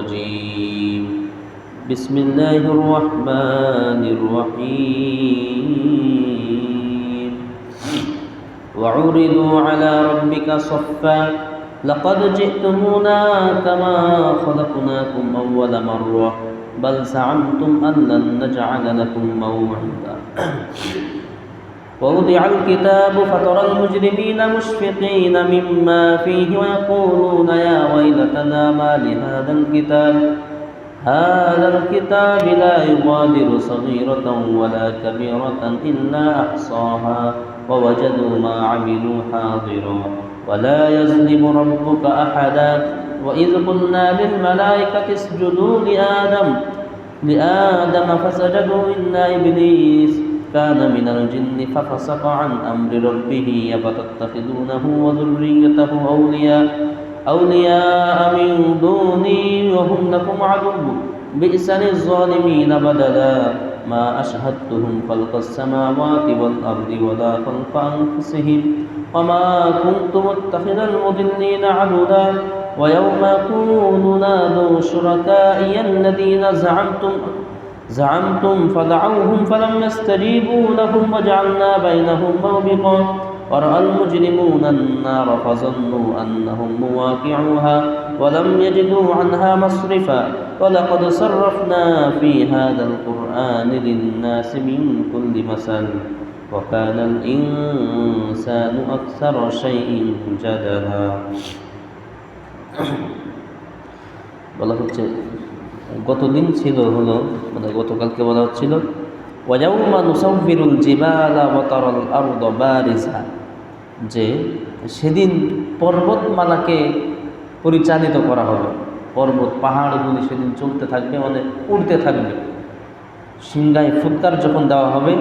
الرجيم. بسم الله الرحمن الرحيم. وعرضوا على ربك صفا. لقد جئتمونا كما خلقناكم أول مرة. بل زعمتم أن لن نجعل لكم موعدا. ووضع الكتاب فترى المجرمين مشفقين مما فيه ويقولون يا ويلتنا ما لهذا الكتاب؟ هذا الكتاب لا يغادر صغيرة ولا كبيرة إلا أحصاها ووجدوا ما عملوا حاضرا ولا يظلم ربك أحدا وإذ قلنا للملائكة اسجدوا لآدم لآدم فسجدوا إلا إبليس كان من الجن ففسق عن أمر ربه أفتتخذونه وذريته أولياء أولياء من دوني وهم لكم عدو. بئس للظالمين بدلا. ما أشهدتهم خلق السماوات والأرض ولا خلق أنفسهم. وما كنت متخذ المضلين عبدا ويوم يقول نادوا شركائي الذين زعمتم زعمتم فدعوهم فلم يستجيبوا لهم وجعلنا بينهم موبقا ورأى المجرمون النار فظنوا أنهم مواقعوها ولم يجدوا عنها مصرفا ولقد صرفنا في هذا القرآن للناس من كل مثل وكان الإنسان أكثر شيء جدلا বলা হচ্ছে গতদিন ছিল হলো মানে গতকালকে বলা হচ্ছিল যে সেদিন পর্বতমালাকে পরিচালিত করা হবে। পর্বত, পাহাড়গুলি সেদিন চলতে থাকবে মানে উড়তে থাকবে। সিংগায় ফুৎকার যখন দেওয়া হবে,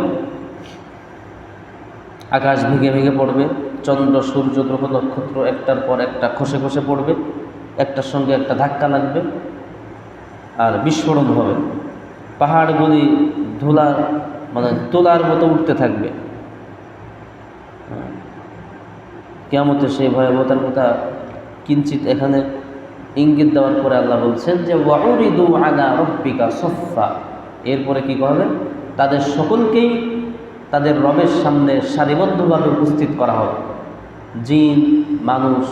আকাশ ভেঙে ভেঙে পড়বে, চন্দ্র, সূর্য, গ্রহ, নক্ষত্র একটার পর একটা খসে খসে পড়বে, একটার সঙ্গে একটা ধাক্কা লাগবে। আর বিস্ফোরণ হবে। পাহাড়গুলি ধুলার মানে তোলার মতো উঠতে থাকবে। কেমতে সেই ভয়াবতার কথা কিঞ্চিত এখানে ইঙ্গিত দেওয়ার পরে আল্লাহ বলছেন যে, ওয়াউরিদু আলা রব্বিকা সফা এরপরে কি করবে তাদের সকলকেই তাদের রবের সামনে সারিবদ্ধভাবে উপস্থিত করা হবে। জিন, মানুষ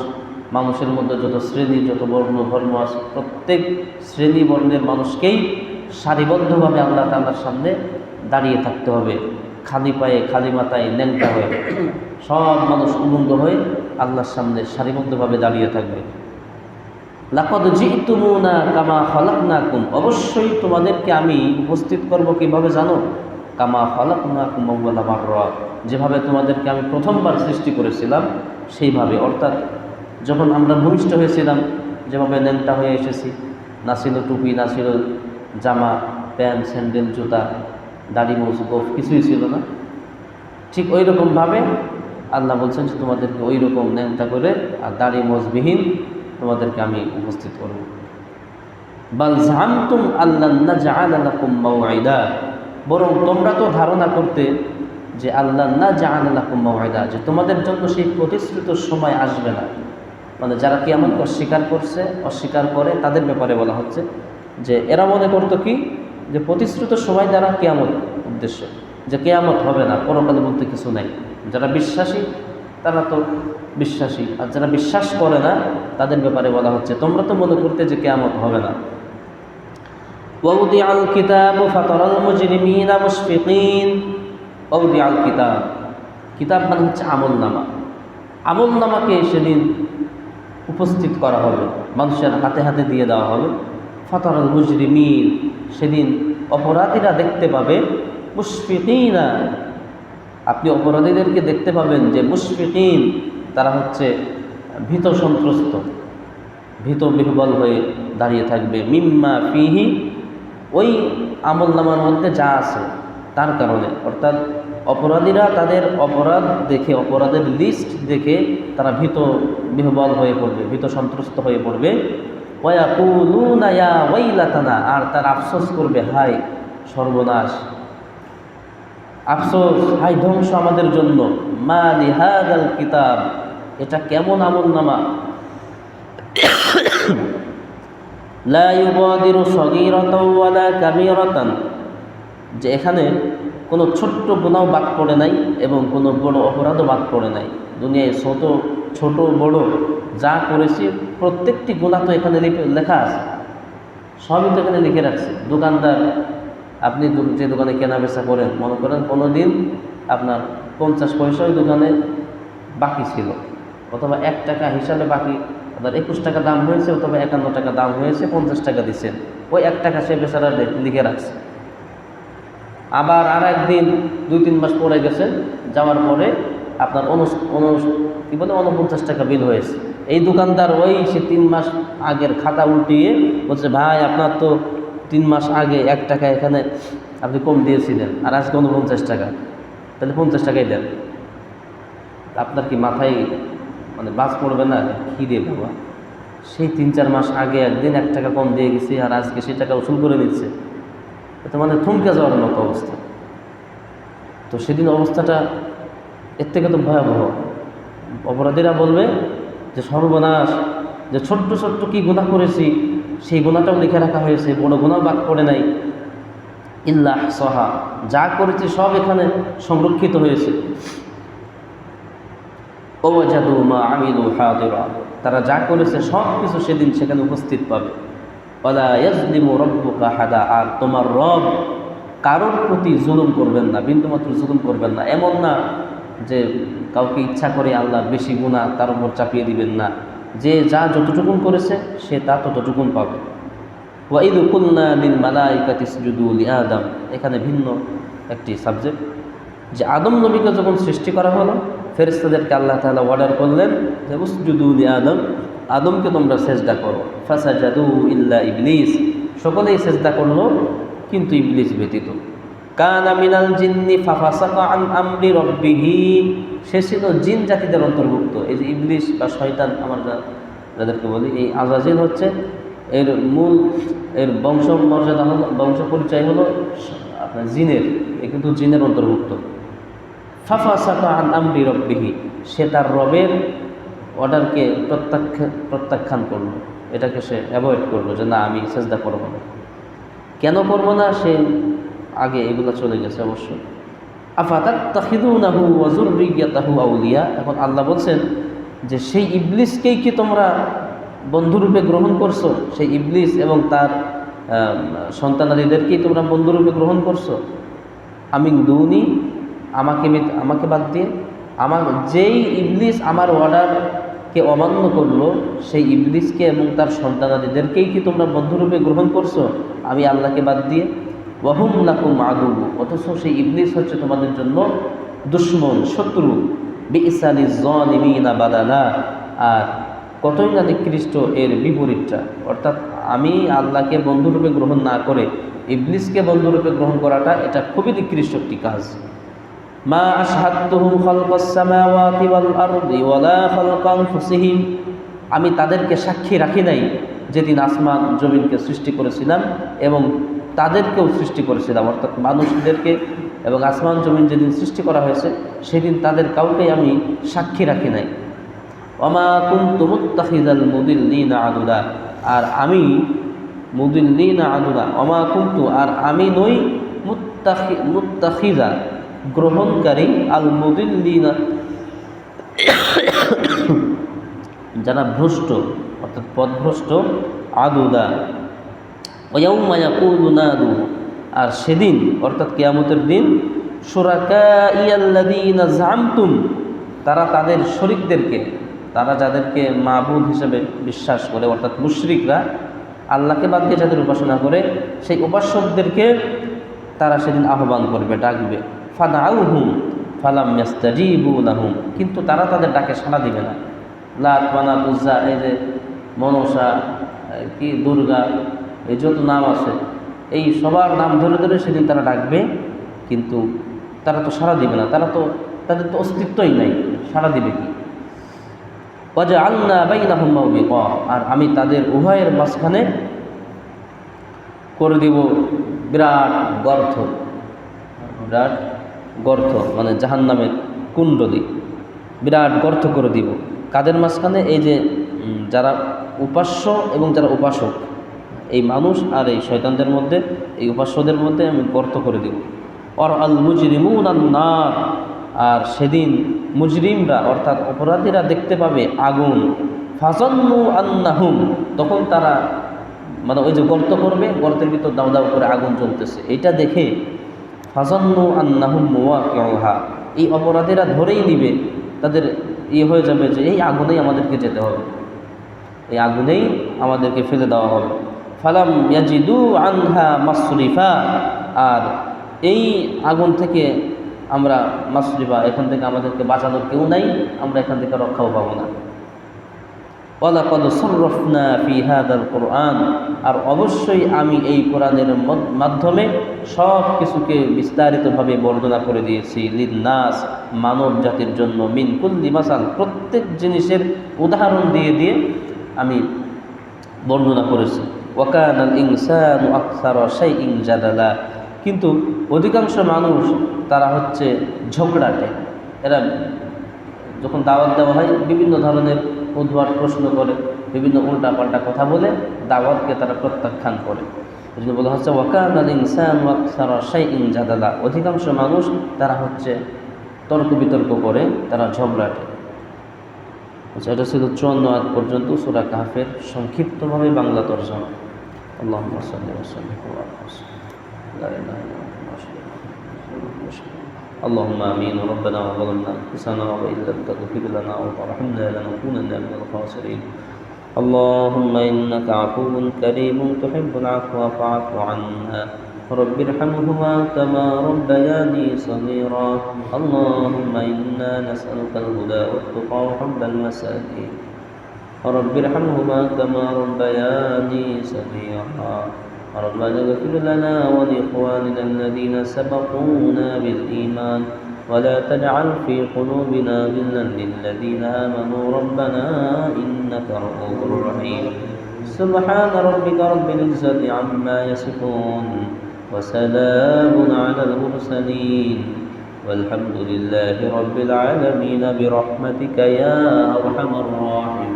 মানুষের মধ্যে যত শ্রেণি, যত বর্ণ, ধর্ম আছে, প্রত্যেক শ্রেণি বর্ণের মানুষকেই সারিবদ্ধভাবে আল্লাহ তাল্লার সামনে দাঁড়িয়ে থাকতে হবে। খালি পায়ে, খালি মাথায়, ন্যাংটা হয়ে। সব মানুষ উলঙ্গ হয়ে আল্লাহর সামনে সারিবদ্ধভাবে দাঁড়িয়ে থাকবে। লাকদ জিতুমুনা কামা খলাকনাকুম। অবশ্যই তোমাদেরকে আমি উপস্থিত করব কীভাবে জানো? কামা খলাকনাকুম আউয়ালা মাররা যেভাবে তোমাদেরকে আমি প্রথমবার সৃষ্টি করেছিলাম, সেইভাবে। অর্থাৎ যখন আমরা ভূমিষ্ঠ হয়েছিলাম, যেভাবে ন্যাংটা হয়ে এসেছি, না ছিল টুপি, না ছিল জামা, প্যান্ট, স্যান্ডেল, জুতা, দাড়ি, মোজ, গোফ, কিছুই ছিল না। ঠিক ওই রকমভাবে আল্লাহ বলছেন যে তোমাদেরকে ওই রকম ন্যাংটা করে আর দাড়ি, মোজবিহীন তোমাদেরকে আমি উপস্থিত করব। বাল জানতুম আল্লাহ না জাহালাকুম মাওয়াইদা বরং তোমরা তো ধারণা করতে যে আল্লাহ না জাহালাকুম মাওয়াইদা যে তোমাদের জন্য সেই প্রতিশ্রুত সময় আসবে না। মানে যারা কিয়ামতকে অস্বীকার করছে, অস্বীকার করে, তাদের ব্যাপারে বলা হচ্ছে যে এরা মনে করতো কি? যে প্রতিশ্রুত সময় যারা কেয়ামত উদ্দেশ্য, যে কেয়ামত হবে না পরকালে বলতে কিছু নাই। যারা বিশ্বাসী, তারা তো বিশ্বাসী। আর যারা বিশ্বাস করে না, তাদের ব্যাপারে বলা হচ্ছে, তোমরা তো মনে করতে যে কেয়ামত হবে না। ওয়াউদি আল কিতাব ফাতরাল আল কিতাব কিতাব মানে হচ্ছে আমল নামা আমল নামাকে সেদিন উপস্থিত করা হবে, মানুষের হাতে হাতে দিয়ে দেওয়া হবে। ফতরাল মুজরিমিন সেদিন অপরাধীরা দেখতে পাবে মুশফিকিনা আপনি অপরাধীদেরকে দেখতে পাবেন যে মুশফিকিন তারা হচ্ছে ভীত সন্ত্রস্ত, ভীত বিহবল হয়ে দাঁড়িয়ে থাকবে। মিম্মা ফিহি, ওই আমল নামার মধ্যে যা আছে, তার কারণে। অর্থাৎ অপরাধীরা তাদের অপরাধ দেখে, অপরাধের লিস্ট দেখে তারা ভীত, বিহবল হয়ে পড়বে, ভীত সন্ত্রস্ত হয়ে পড়বে। আর তার আফসোস করবে হাই সর্বনাশ। আফসোস হাই ধ্বংস আমাদের জন্য। মা লিহাদাল কিতাব, এটা কেমন আমল নামা লা ইউবাদিরু সগীরাতাও ওয়ালা কাবীরাতান যে এখানে কোনো ছোট্ট গুণাও বাদ পড়ে নাই এবং কোনো বড় অপরাধও বাদ পড়ে নাই। দুনিয়ায় ছোট ছোট, বড় যা করেছি, প্রত্যেকটি গুণা তো এখানে লেখা আছে। সবই তো এখানে লিখে রাখছে। দোকানদার, আপনি যে দোকানে কেনা বেচা করেন, মনে করেন কোনো দিন আপনার পঞ্চাশ পয়সা ওই দোকানে বাকি ছিল, অথবা এক টাকা হিসাবে বাকি আপনার একুশ টাকা দাম হয়েছে, অথবা একান্ন টাকা দাম হয়েছে, পঞ্চাশ টাকা দিচ্ছেন। ওই এক টাকা সে বেচারা লিখে রাখছে। আবার আর একদিন দুই তিন মাস পরে গেছে, যাওয়ার পরে আপনার অনু অনু কী বলে, উনপঞ্চাশ টাকা বিল হয়েছে। এই দোকানদার ওই সে তিন মাস আগের খাতা উল্টিয়ে বলছে, ভাই, আপনার তো তিন মাস আগে এক টাকা এখানে আপনি কম দিয়েছিলেন আর আজকে উনপঞ্চাশ টাকা। তাহলে পঞ্চাশ টাকাই দেন। আপনার কি মাথায় মানে বাস পড়বে না? কী রে বাবা। সেই তিন চার মাস আগে একদিন এক টাকা কম দিয়ে গেছি আর আজকে সেই টাকা উসুল করে নিচ্ছে। মানে থমকে যাওয়ার মতো অবস্থা। তো সেদিন অবস্থাটা এর থেকে তো ভয়াবহ। অপরাধীরা বলবে যে সর্বনাশ, যে ছোট্ট ছোট্ট কি গুণা করেছি, সেই গুণাটাও লিখে রাখা হয়েছে বড় গুণাও বাদ পড়ে নাই। ইল্লাহ সহা যা করেছি সব এখানে সংরক্ষিত হয়েছে। ও জাদু মা আমিলু তারা যা করেছে সব কিছু সেদিন সেখানে উপস্থিত পাবে। হাদা আর তোমার রব কারোর প্রতি জুলুম করবেন না, বিন্দুমাত্র জুলুম করবেন না। এমন না যে কাউকে ইচ্ছা করে আল্লাহ বেশি গুণা তার উপর চাপিয়ে দিবেন না। যে যা যতটুকুন করেছে, সে তা ততটুকুন পাবে। ওয়াইদু কুলনা লিল মালাইকাতি ইসজুদু লিআদম এখানে ভিন্ন একটি সাবজেক্ট, যে আদম নবীকে যখন সৃষ্টি করা হলো ফেরেস্তাদেরকে আল্লাহ তাআলা অর্ডার করলেন যে উসজুদু লিআদম আদমকে তোমরা সেজদা করো। ফাসা জাদু ইল্লা ইবলিস। সকলেই সেজদা করল, কিন্তু ইবলিস ব্যতীত। কানা মিনাল জিন্নি ফাফাসাকা আন আমরি রব্বিহি। সে ছিল জিন জাতিদের অন্তর্ভুক্ত। এই যে ইবলিস বা শয়তান আমরা যাদেরকে বলি, এই আজাজিল হচ্ছে, এর মূল, এর বংশ মর্যাদা হলো, বংশ পরিচয় হলো আপনার জিনের। এ কিন্তু জিনের অন্তর্ভুক্ত। ফাফাসাকা আন আমরি রব্বিহি। সে তার রবের অর্ডারকে প্রত্যাখ্যান প্রত্যাখ্যান করল। এটাকে সে অ্যাভয়েড করল যে, না, আমি চেষ্টা করব না। কেন করব না? সে আগে এগুলো চলে গেছে অবশ্য। আফাতাত তাহিদুনাহু ওয়াজুরিয়াতাহু আউলিয়া। এখন আল্লাহ বলছেন যে, সেই ইবলিসকেই কি তোমরা বন্ধুরূপে গ্রহণ করছ? সেই ইবলিস এবং তার সন্তানাদিদেরকেই তোমরা বন্ধুরূপে গ্রহণ করছ? আমি দুনি আমাকে আমাকে বাদ দিয়ে, আমার, যেই ইবলিস আমার অর্ডারকে অমান্য করল, সেই ইবলিসকে এবং তার সন্তানাদিদেরকেই কি তোমরা বন্ধুরূপে গ্রহণ করছ? আমি আল্লাহকে বাদ দিয়ে, ওয়াহুম লাকুম আদু অথচ সেই ইবলিস হচ্ছে তোমাদের জন্য দুশ্মন, শত্রু। বিসানি জনিমিনা বাদানা আর কতই না নিকৃষ্ট এর বিপরীতটা। অর্থাৎ আমি আল্লাহকে বন্ধুরূপে গ্রহণ না করে, ইবলিসকে বন্ধুরূপে গ্রহণ করাটা এটা খুবই নিকৃষ্ট একটি কাজ। আশহাদতুহুম খালকাস সামাওয়াতি ওয়াল আরদি ওয়ালা খালকা আনফুসিহিম। আমি তাদেরকে সাক্ষী রাখি নাই, যেদিন আসমান জমিনকে সৃষ্টি করেছিলাম এবং তাদেরকেও সৃষ্টি করেছিলাম, অর্থাৎ মানুষদেরকে এবং আসমান জমিন যেদিন সৃষ্টি করা হয়েছে, সেদিন তাদের কাউকেই আমি সাক্ষী রাখি নাই। অমা কুন্তু মুত্তাখিদাল মুদিল্লিনা আদুদা। আর আমি মুদিল্লিনা আদুদা। অমা কুন্তু, আর আমি নই মুত্তাখি মুত্তাখিদা গ্রহণকারী আল মুদিল্লিনা যারা ভ্রষ্ট, অর্থাৎ পদভ্রষ্ট, আদুদা। ওয়াউমায়াকুলুনাদু আর সেদিন, অর্থাৎ কেয়ামতের দিন সুরাকা ইয়াল্লাদিনা জামতুম তারা তাদের শরিকদেরকে, তারা যাদেরকে মাবুদ হিসেবে বিশ্বাস করে, অর্থাৎ মুশরিকরা, আল্লাহকে বাদ দিয়ে যাদের উপাসনা করে, সেই উপাসকদেরকে তারা সেদিন আহ্বান করবে, ডাকবে। ফাদাউহুম ফালাম ইয়াস্তাজিবু কিন্তু তারা তাদের ডাকে সাড়া দিবে না। লাত মানাত উজ্জা এই যে মনসা কি দুর্গা, এই যত নাম আছে, এই সবার নাম ধরে ধরে সেদিন তারা ডাকবে, কিন্তু তারা তো সাড়া দিবে না। তারা তো, তাদের তো অস্তিত্বই নাই। সাড়া দিবে কি? ওয়াজা আল্লাহ বাইনাহুম মাউবিকা আর আমি তাদের উভয়ের মাঝখানে করে দিব বিরাট গর্থ বিরাট গর্থ মানে জাহান জাহান্নামের কুণ্ডলী। বিরাট গর্ত করে দিব। কাদের মাঝখানে? এই যে যারা উপাস্য এবং যারা উপাসক, এই মানুষ আর এই শয়তানদের মধ্যে, এই উপাস্যদের মধ্যে আমি গর্ত করে দিব। অর আল মুজরিমুন নার। আর সেদিন মুজরিমরা, অর্থাৎ অপরাধীরা দেখতে পাবে আগুন। ফাজন্নু আন্নাহুম। তখন তারা মানে ওই যে গর্ত করবে, গর্তের ভিতর দাও দাও করে আগুন জ্বলতেছে। এটা দেখে ফাজন্নু আন্নাহুম এই অপরাধীরা ধরেই নিবে, তাদের ইয়ে হয়ে যাবে যে এই আগুনেই আমাদেরকে যেতে হবে। এই আগুনেই আমাদেরকে ফেলে দেওয়া হবে। ফালাম ইয়াজিদু আনহা মাসরিফা। আর এই আগুন থেকে আমরা মাসরিফা, এখান থেকে আমাদেরকে বাঁচানোর কেউ নাই, আমরা এখান থেকে রক্ষাও পাবো না। কোরআন। আর অবশ্যই আমি এই কোরআনের মাধ্যমে সব কিছুকে বিস্তারিতভাবে বর্ণনা করে দিয়েছি। লিন্নাস মানব জাতির জন্য মিন কুল্লি মাসাল, প্রত্যেক জিনিসের উদাহরণ দিয়ে দিয়ে আমি বর্ণনা করেছি। ওয়াকান আল ইনসান আকসার সেই ইং জাদালা কিন্তু অধিকাংশ মানুষ তারা হচ্ছে ঝগড়াটে। এরা যখন দাওয়াত দেওয়া হয় বিভিন্ন ধরনের উদ্ভট প্রশ্ন করে, বিভিন্ন উল্টাপাল্টা কথা বলে দাওয়াতকে তারা প্রত্যাখ্যান করে। এই জন্য বলা হচ্ছে, ওয়াকান আল ইনসান ওয়াকসার সেই ইং জাদালা। অধিকাংশ মানুষ তারা হচ্ছে তর্ক বিতর্ক করে, তারা ঝগড়াটে। আচ্ছা এটা ছিল চুয়ান্ন আগ পর্যন্ত সুরা কাহাফের সংক্ষিপ্তভাবে বাংলা তর্জমা। আল্লাহ اللهم آمين. ربنا وظلمنا أنفسنا وإن لم تغفر لنا وترحمنا لنكونن من الخاسرين. اللهم إنك عفو كريم تحب العفو فاعف عنا. رب ارحمهما كما ربياني صغيرا. اللهم إنا نسألك الهدى والتقى وحب المساكين. رب ارحمهما كما ربياني صغيرا. ربنا اغفر لنا ولإخواننا الذين سبقونا بالإيمان. ولا تجعل في قلوبنا غلا للذين آمنوا. ربنا إنك رؤوف رحيم. سبحان ربك رب العزة عما يصفون وسلام على المرسلين. والحمد لله رب العالمين برحمتك يا أرحم الراحمين.